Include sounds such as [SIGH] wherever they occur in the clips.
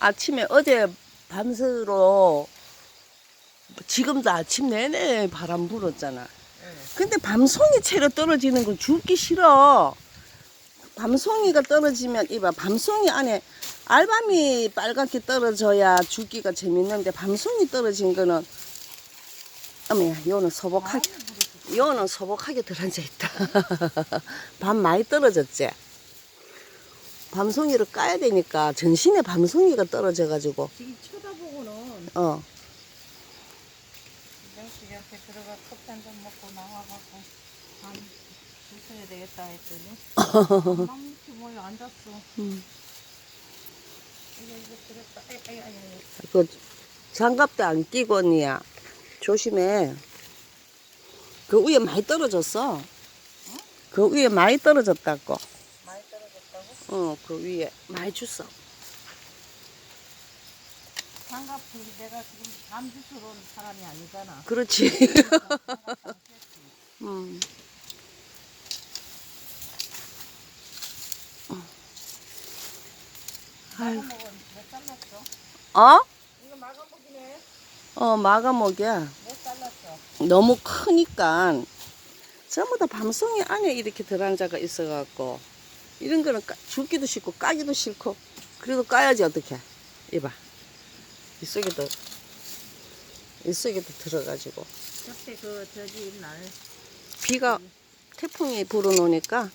아침에 어제 밤새로 지금도 아침 내내 바람 불었잖아. 근데 밤송이 채로 떨어지는 건 죽기 싫어. 밤송이가 떨어지면 이봐 밤송이 안에 알밤이 빨갛게 떨어져야 죽기가 재밌는데 밤송이 떨어진 거는 어머야 요는 소복하게 요는 소복하게 들어앉아 있다. [LAUGHS] 밤 많이 떨어졌지. 밤송이를 까야 되니까 전신에 밤송이가 떨어져 가지고 지금 쳐다보고는 어 옆에 들어가 커피 한잔 먹고 나와갖고 밤 주셔야 되겠다 했더니 [LAUGHS] 모여 앉았어. 음. 이거 이거 들었다. 아이 아이 아이 아이. 그 장갑도 안 끼고 언니야 조심해 그 위에 많이 떨어졌어 그 위에 많이 떨어졌다고 어졌다고? 어그 위에 많이 줬어 장갑 그 내가 지금 밤 주스러 온 사람이 아니잖아. 그렇지 [LAUGHS] 음. 잘랐어? 어? 이거 마감목이네. 어 잘랐어? 너무 크니까 전부 다 밤송이 안에 이렇게 들어앉아가 있어갖고 이런 거는 까, 죽기도 싫고 까기도 싫고 그래도 까야지 어떻게 이봐. 이 속에도 이 속에도 들어가지고. 옆에 그 저기 날 비가 태풍이 불어놓으니까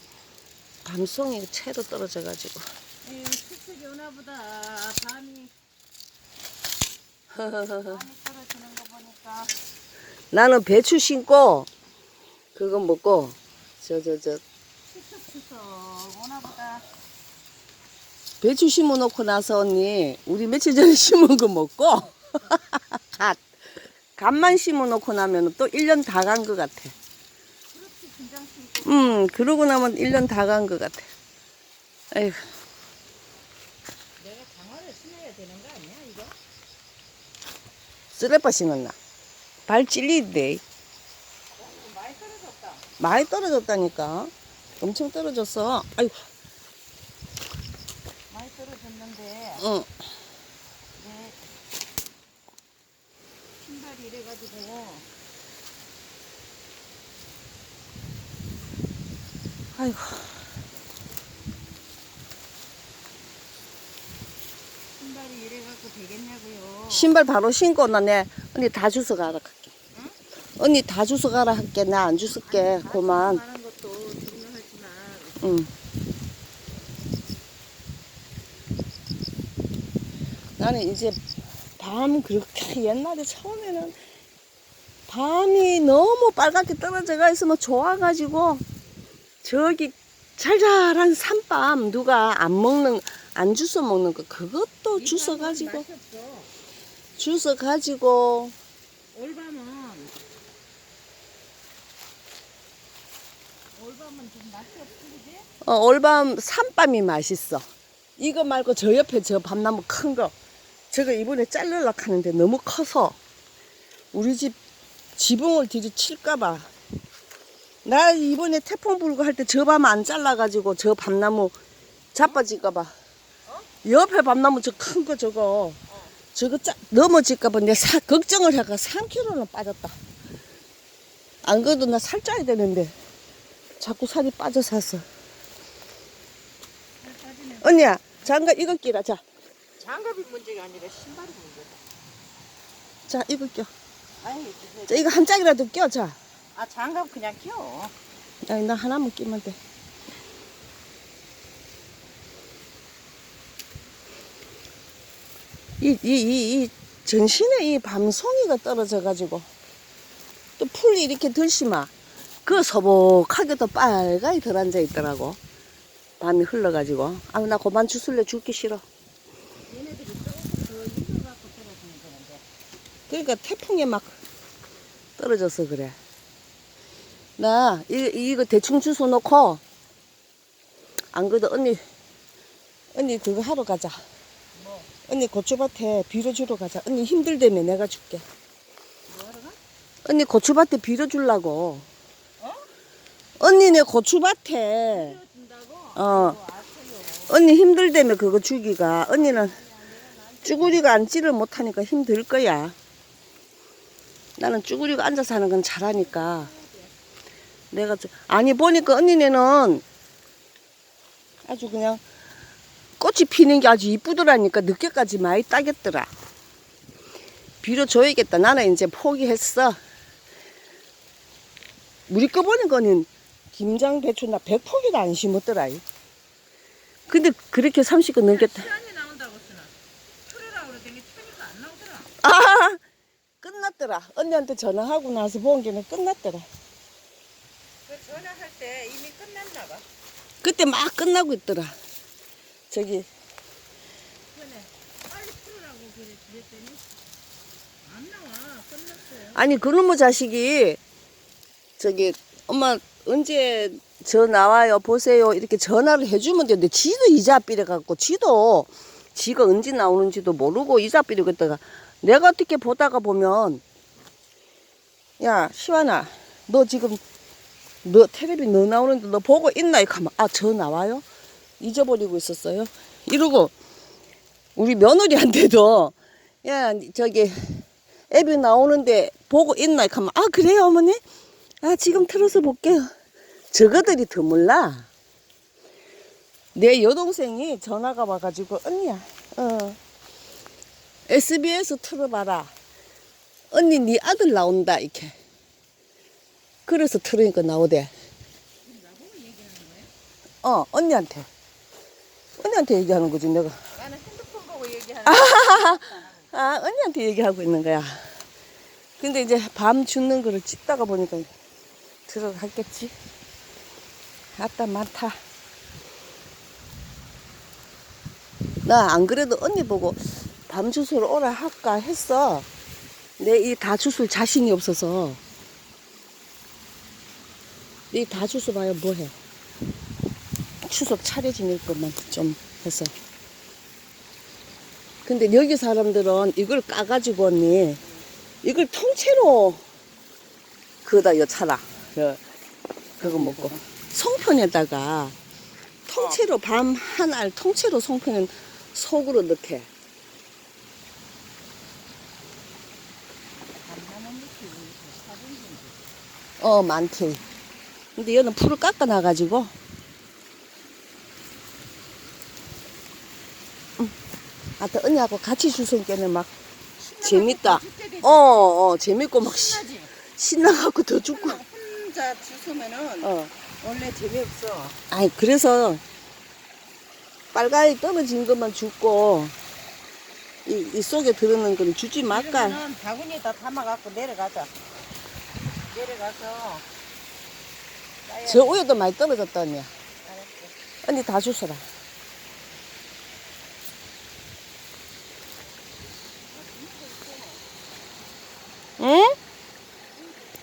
밤송이 채로 떨어져가지고. 에이, 수축이 오나 보다. 밤이 밤이 떨어지는 거 보니까. 나는 배추 심고 그거 먹고 저 저 저 수축수석 오나 보다. 배추 심어 놓고 나서 언니 우리 며칠 전에 [LAUGHS] 심은 거 먹고 [LAUGHS] 갓 갓만 심어 놓고 나면 또 1년 다 간 것 같아. 그렇지 음 그러고 나면 1년 다 간 것 같아. 에휴 내가 장화를 신어야 되는 거 아니야 이거? 쓰레빠 신었나? 발 찔리대. 어, 많이 떨어졌다. 많이 떨어졌다니까. 엄청 떨어졌어. 아이고 많이 떨어졌는데 응. 내 신발이 이래가지고 아이고 신발이 이래갖고 되겠냐고요. 신발 바로 신고 나내 언니 다 주워 가라 할게. 응? 언니 다 주워 가라 할게. 나 안 주술게. 그만. 하는 것도 중요하지만 응. 나는 이제 밤 그렇게 [LAUGHS] 옛날에 처음에는 밤이 너무 빨갛게 떨어져가 있으면 좋아가지고 저기 잘잘한 산밤 누가 안 먹는 안 주워 먹는 거 그것도 주워 가지고. 주워 가지고 올밤은 좀 맛이 없지? 어, 올밤 산밤이 맛있어. 이거 말고 저 옆에 저 밤나무 큰 거. 저거 이번에 자르려고 하는데 너무 커서 우리 집 지붕을 뒤로 칠까봐. 나 이번에 태풍 불고 할 때 저 밤 안 잘라가지고 저 밤나무 자빠질까봐. 옆에 밤나무 저 큰 거 저거. 저거 짜, 넘어질까봐 내 사, 걱정을 해가 3kg는 빠졌다. 안 그래도 나 살 쪄야 되는데 자꾸 살이 빠져 샀어. 언니야, 장갑 이거 끼라. 자, 장갑이 문제가 아니라 신발이 문제다. 자, 이거 껴. 아이, 자, 이거 한 짝이라도 껴. 자, 아 장갑 그냥 껴. 야, 나 하나만 끼면 돼. 이, 이, 이, 이 전신에 이 밤송이가 떨어져가지고 또 풀이 이렇게 들시마. 그 소복하게도 빨갛게 들어앉아 있더라고. 밤이 흘러가지고. 아유, 나 그만 주술래 죽기 싫어. 그러니까 태풍에 막 떨어져서 그래. 나 이, 이거 대충 주워 놓고 안 그래도 언니 언니 그거 하러 가자. 뭐? 언니 고추밭에 비료 주러 가자. 언니 힘들다며 내가 줄게. 뭐하러 가? 언니 고추밭에 비료 주려고. 어? 언니네 고추밭에? 어. 언니 힘들다며 그거 주기가 언니는 쭈구리가 앉지를 못하니까 힘들 거야 나는 쭈구리가 앉아서 하는 건 잘하니까 내가 좀 아니 보니까 언니네는 아주 그냥 꽃이 피는 게 아주 이쁘더라니까 늦게까지 많이 따겠더라 빌어줘야겠다 나는 이제 포기했어 우리 거 보니까는 김장 배추 나 100포기도 안 심었더라 이. 근데 그렇게 30건 넘겠다. 시간이 나온다고 쓰나? 틀으라고 그러더니 트니까 안 나오더라. 아 끝났더라. 언니한테 전화하고 나서 본 게는 끝났더라. 그 전화할 때 이미 끝났나 봐. 그때 막 끝나고 있더라. 저기 그네. 빨리 틀으라고 그래 그랬더니 안 나와. 끝났어요. 아니 그놈의 자식이 저기 엄마 언제 저 나와요 보세요 이렇게 전화를 해주면 되는데 지도 이자 삐래 갖고 지도 지가 언제 나오는지도 모르고 이자 삐래 그다가 내가 어떻게 보다가 보면 야 시완아 너 지금 너 텔레비 너 나오는데 너 보고 있나? 이렇게 하면 아저 나와요? 잊어버리고 있었어요? 이러고 우리 며느리한테도 야 저기 앱이 나오는데 보고 있나? 이렇게 하면 아 그래요 어머니? 아 지금 틀어서 볼게요 저거들이 더 몰라. 내 여동생이 전화가 와가지고 언니야 어 SBS 틀어봐라. 언니 네 아들 나온다. 이렇게. 그래서 틀으니까 나오대. 어 언니한테. 언니한테 얘기하는 거지 내가. 나는 핸드폰 보고 얘기하는 아, 언니한테 얘기하고 있는 거야. 근데 이제 밤 죽는 거를 찍다가 보니까 들어갔겠지. 아따, 많다. 나 안 그래도 언니 보고 밤 주술 오라 할까 했어. 내 이 다 주술 자신이 없어서. 이 다 주술 봐야 뭐해. 추석 차례 지낼 것만 좀 해서. 근데 여기 사람들은 이걸 까가지고 언니 이걸 통째로 그다 여차라 그 그거 먹고 송편에다가 통째로 밤 한 알 통째로 송편은 속으로 넣게 어 많지 근데 얘는 풀을 깎아 놔가지고 아까 언니하고 같이 주선 게는 막 재밌다. 어, 어, 재밌고 막 시- 신나지? 신나갖고 더 죽고. 혼자 주소면은 어. 원래 재미없어 아니, 그래서 빨간이 떨어진 것만 죽고, 이, 이 속에 들어있는 건 주지 말까. 이러면은 바구니에다 담아갖고 내려가자 내려가서 따야 저 우유도 많이 떨어졌다, 언니. 알았어 언니 다 주소라.